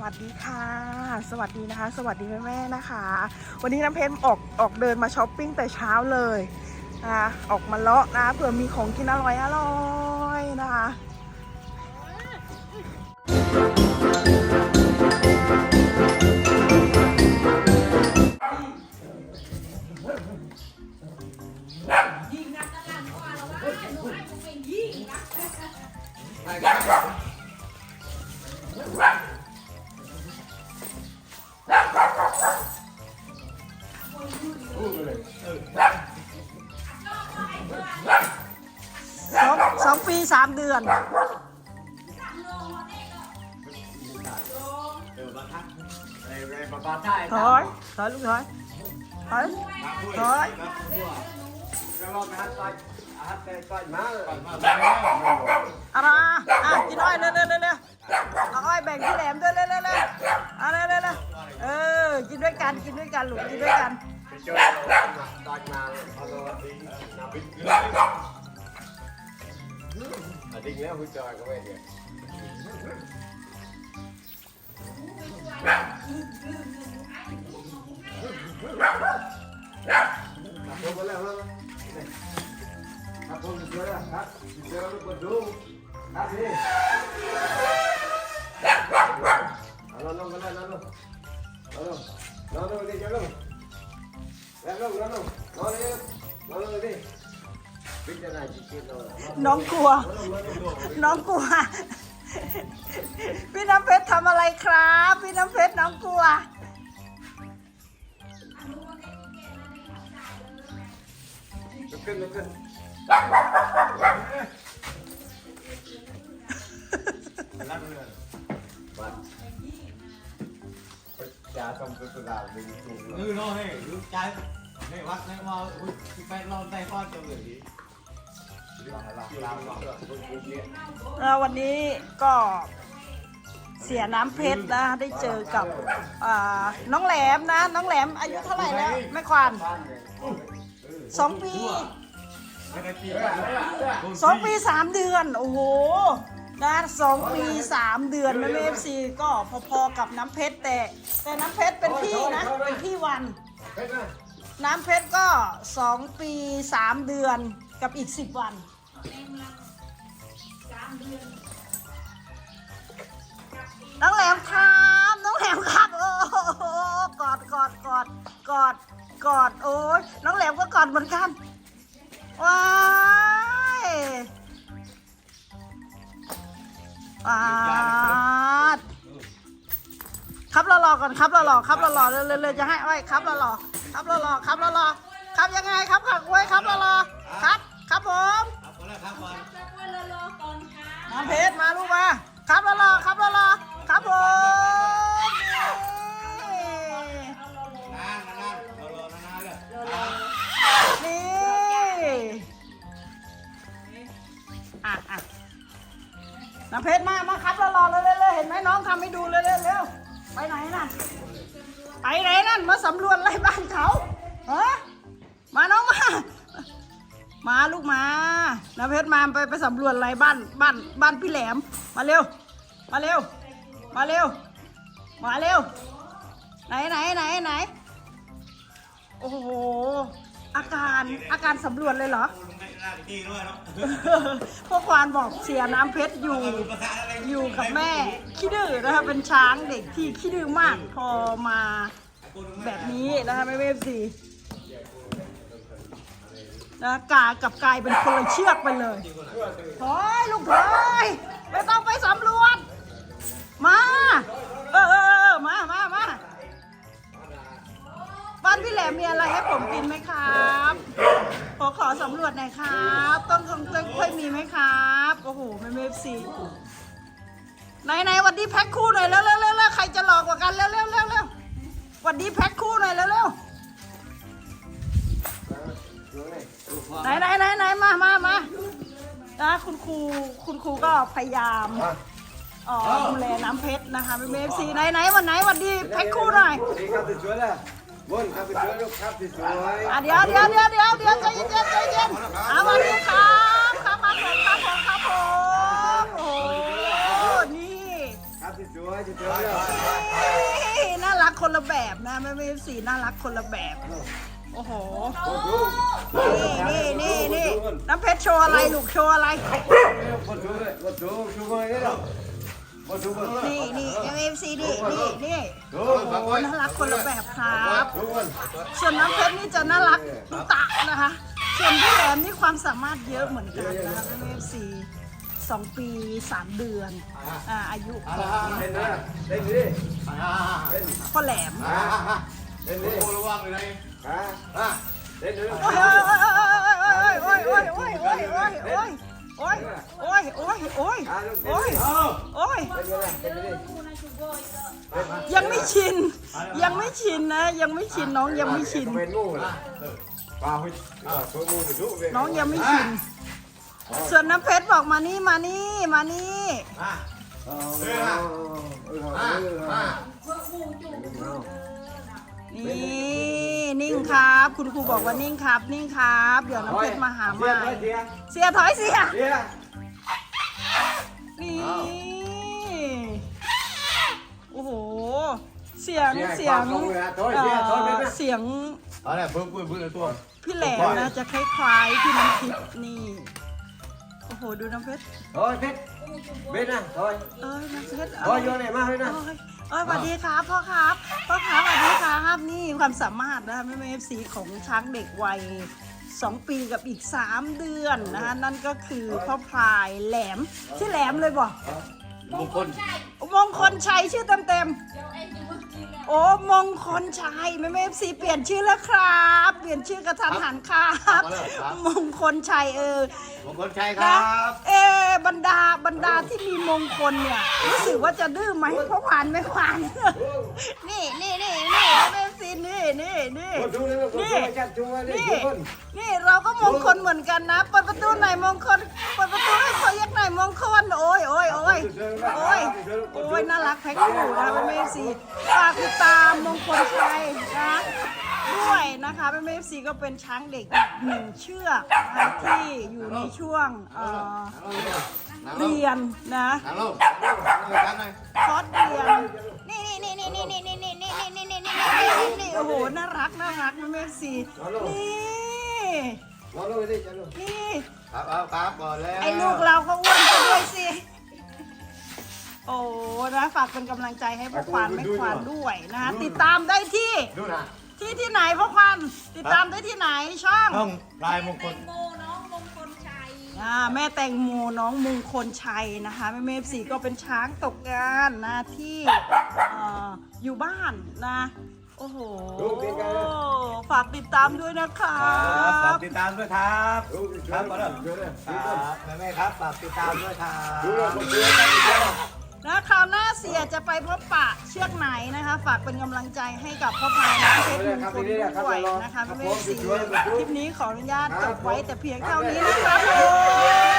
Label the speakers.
Speaker 1: วัสดีค่ะ สวัสดีนะคะ สวัสดีแม่ๆนะคะ วันนี้น้ำเพชรออกออกเดินมาช้อปปิ้งแต่เช้าเลยนะคะออกมาเลาะนะเผื่อมีของกินอร่อยอร่อยนะคะ สองสองปีสามเดือน
Speaker 2: เออมาทักไอ้ไอ้ปะปะใต้
Speaker 1: ถอย ถอยลูกถอย ถอย ถอย
Speaker 2: ก็ รอไปฮัทต่อยฮัทไปต่อยมาก่อนมา
Speaker 1: เอามาอะกินอ้อยเร็วเร็วเร็วเร็วเอาอ้อยแบ่งพี่แหลมด้วยเร็วเร็วเร็วเอาเร็วเร็วเร็วเออ กินด้วยกัน กินด้วยกันลูกกินด้วยกัน
Speaker 2: ไป เจอต่อยมาเอาตัวดิ้งนาบิ๊กอะดิ้งแล้วคุณจอยก็ไม่เดียวขับรถมาแล้วนะขับรถมาแล้วครับเจอลูกมาดูครับนี่เอาลงลงกันเลยลงลงลงลงลงดิเจ้าลงแล้วลงแล้วลงลงเลยลงเลยดิพิจารณาจิตใจเรา
Speaker 1: น้องกลัว น้องกลัว พี่น้ำเพชรทำอะไรครับ พี่น้ำเพชรน้องกลัว
Speaker 2: ลุกขึ้น ลุกขึ้นนั่เลยบัดยาทำกุศลาดึงจุงเลย
Speaker 3: Ừ nó này, lúc trái này bắt này mà ui, cái phải lo tay con cho người đi.
Speaker 2: ลาลาลาลาคนกูเนี่ย
Speaker 1: แล้ววันนี้ก็เสียน้ำเพชรนะ ได้เจอกับอ่าน้องแหลมนะ น้องแหลมอายุเท่าไหร่แล้วแม่ควานสองปี สองปีสามเดือน โอ้โหนะสองปีสามเดือนแม่เอฟซีก็พอๆกับน้ำเพชรแต่ แต่น้ำเพชรเป็นพี่นะเป็นพี่วัน
Speaker 2: น้ำ
Speaker 1: เพชรก็สองปีสามเดือนกับอีกสิบวันน้องแหลมครับน้องแหลมครับ โอ้กอดกอดกอดกอดกอดโอ้ยน้องแหลมก็กอดเหมือนกัน ว้ายว้ายครับรอรอๆก่อนครับรอรอๆครับรอรอๆเร็วๆเลยจะให้อ้อยครับรอรอๆครับรอรอๆครับรอรอๆครับยังไงครับขักไว้ยครับรอรอๆครับ ครับผม
Speaker 3: ครับ, có lẽ khác con.
Speaker 1: น้ำเพชรมาลูกมาครับรอรอๆครับรอ น้ำเพชรมา มาครับรอรอๆเลยเลยๆเห็นไหมน้องทำให้ดูเลยเร็วๆไปไหนน่ะ ไปไหนนั่น มาสำรวจไรบ้านเขาฮะมาน้องมา มาลูกมา น้ำเพชรมาไปไปสำรวจไรบ้านบ้านบ้านพี่แหลม มาเร็ว มาเร็ว มาเร็ว มาเร็ว ไหนไหนไหนไหน โอ้โห อาการอาการสำรวจเลยเหรอ
Speaker 3: Hôm nay ra cái chi luôn đó.
Speaker 1: พวกควานบอกเสียน้ำเพชรอยู่ อยู่กับแม่ขี้ดื้อนะคะเป็นช้างเด็กที่ขี้ดื้อมากพอมาแบบนี้นะคะไม่เวฟสีนะกากับกายเป็นคนละเชือกไปเลยโอยลูกเอยไม่ต้องไปสำรวจ ไม่เมฟซีไหนไหนๆวันนี้แพ็คคู่หน่อยเร็วเร็วเร็วเร็วใครจะหลอกกว่ากันเร็วเร็วเร็วเร็ววันนี้แพ็คคู่หน่อยเร็วเร็วไหนไหนไหนไหนมามามานะคุณครูคุณครูก็พยายามเอ๋อดูแลน้ำเพชรนะคะไม่เมฟซีไหนไหนวันไหนวันนี้แพ็คคู่หน่อย
Speaker 2: ดีครับสวยๆเลยบนครับสวยๆลูกครับสวย
Speaker 1: อะเดี๋ยวเดี๋ยวเดี๋ยวเดี๋ยวเดี๋ยวใจเย็นใจเย็นเอามาดูครั บ
Speaker 2: สวไว้จะเจอแล้ว
Speaker 1: น่ารักคนละแบบนะแม่แม่สีน่ารักคนละแบบ โอ้โห นี่นี่นี่นี่น้ำเพชรโชว์อะไรลูกโชว์อะไร
Speaker 2: กดดูเลยกดดูชูมือนี่หรอกกดดูกดดู
Speaker 1: นี่นี่เอ็มซีนี่นี่นี่โอ้โหน่ารักคนละแบบครับ
Speaker 2: ดูมัน
Speaker 1: ส่วนน้ำเพชรนี่จะน่ารักตุ๊กตะนะคะ ส่วนพี่แหลมนี่ความสามารถเยอะเหมือนกันนะคะเอ็มซี สองปีสามเดือนอ่าอายุของ
Speaker 2: เล่นนะเล่นดิ
Speaker 3: อ่า
Speaker 2: เล่น
Speaker 1: พ่อแหลม
Speaker 2: อ่าเล่น
Speaker 3: โอ้
Speaker 2: ดิ
Speaker 3: โหระวังเลย
Speaker 2: อ่า
Speaker 3: อะ
Speaker 2: เล่นดิ
Speaker 1: โอ้ยโอ้ยโอ้ยโอ้ยโอ้ยโอ้ยโอ้ยโอ้ยโอ้ยโอ้ยโอ้ย
Speaker 2: อ่าลูก
Speaker 1: โอ้ย
Speaker 3: เอา
Speaker 1: โอ้ย
Speaker 2: เล่นเลยเล่นดิ
Speaker 1: ยังไม่ชิน ยังไม่ชินนะ ยังไม่ชินน้องยังไม่ชิน
Speaker 2: เป็นงูนะปลาหุ่นอ่าตัวงูจะดุ
Speaker 1: น้องยังไม่ชิน ส่วนน้ำเพชรบอกมานี่มานี่มานี่
Speaker 3: อะ
Speaker 2: เออเออเออ
Speaker 3: อะ
Speaker 2: เออ
Speaker 3: อะ
Speaker 1: นี่นิ่งครับ คุณครูบอกว่านิ่งครับ นิ่งครับ เดี๋ยวน้ำเพชรมาหาใหม่
Speaker 2: เสีย
Speaker 1: เสียถอยเสีย
Speaker 2: เสีย
Speaker 1: นี่โอ้โหเสียงเสียงเอ่อเสียง
Speaker 3: เอาเนี่ยเพิ่มเพิ่มเพิ่มตัว
Speaker 1: พี่แหลมนะจะคล้ายๆพี่น้ำทิพย์นี่โอ้โห ดูน้ำเพชร
Speaker 2: โอ้ยเพชรเบ็ดนะโอ้ย
Speaker 1: เอ้ยน้ำเพชร
Speaker 2: โอ้ยโยนไหนมาเลยนะ
Speaker 1: โอ้ยเอ้ยสวัสดีครับพ่อครับพ่อครับสวัสดีครับนี่ความสามารถนะคะไม่ไม่เอฟซีของช้างเด็กวัย2ปีกับอีก3เดือนนะคะนั่นก็คือพ่อพลายแหลมชื่อแหลมเลยบ่
Speaker 3: มงคล
Speaker 1: มงคลชัยชื่อเต็มๆโอ้มงคลชัยไม่ไม่เอฟซีเปลี่ยนชื่อแล้วครับ เปลี่ยนชื่อกระทันหันครับ มงคลชัยเออ
Speaker 3: มงคลชัยค
Speaker 1: นะ
Speaker 3: รับ
Speaker 1: เออบรรดาบรรดาที่มีมงคลเนี่ยรู้สึกว่าจะดื้อไหมเพราะผ่านไม่ผ่านนี่นี่นี่นี่เมซีนี่นี่นี่
Speaker 2: กดดูเลยกดดู
Speaker 1: นี่
Speaker 2: จับจุงไว้ดิ
Speaker 1: นี่
Speaker 2: ทุกคน
Speaker 1: นี่เราก็มงคลเหมือนกันนะเปิดประตูไหนมงคลเปิดประตูให้เขายักไหนมงคลโอ้ยโอ้ยโอ้ยโอ้ย โอ้ยน่ารักแพ็คคู่นะเมซีฝากติดตามมงคลชัยนะด้วยนะคะเมซีก็เป็นช้างเด็กอีกหนึ่งเชือกนะคะที่อยู่ในช่วงเอ่อเรียนนะ
Speaker 3: นั่งลงนั่งลงนั่งลง
Speaker 1: คอร์สเรียนนี่นี่นี่นี่นี่นี่นี่นี่นี่นี่นี่นี่นี่นี่โอ้โหน่ารักน่ารักแม่สีนี่
Speaker 2: รอลงไปดิจับลง
Speaker 1: นี่
Speaker 3: ครับเอาครับบอกแล้ว
Speaker 1: ไอ้ลูกเราก็ โอ้นะฝากเป็นกำลังใจให้พ่อควานแม่ควานด้วยนะติดตามได้ที่
Speaker 3: ดูนะ
Speaker 1: ที่ที่ไหนพ่อควานติดตามได้ที่ไหนช่อง
Speaker 3: ต้องลายมงคล
Speaker 4: โมน้องมงคลชัย
Speaker 1: อ่าแม่แตงโมน้องมงคลชัยนะคะแม่เมฟสีก็เป็นช้างตกงานนะที่เอ่ออยู่บ้านนะ โอ้โหฝากติดตามด้วยนะครั
Speaker 3: ครับฝาก
Speaker 1: บ
Speaker 3: ติดตามด้วยครับ
Speaker 2: ดูดิ
Speaker 3: ครับก็ได้
Speaker 2: ดูดิ
Speaker 3: ครับแม่แม่ครับฝากติดตามด้วยครับ
Speaker 2: ดูเลยกดดูเลย
Speaker 1: นะคราวหน้าเสียจะไปพบปะเชือกไหนนะคะ ฝากเป็นกำลังใจให้กับพ่อพายน้ำเพชรมงคลด้วยนะคะพี่เมฟสีคลิปนี้ขออนุญาตจบไว้แต่เพียงเท่านี้นะครับผม
Speaker 4: เนาะ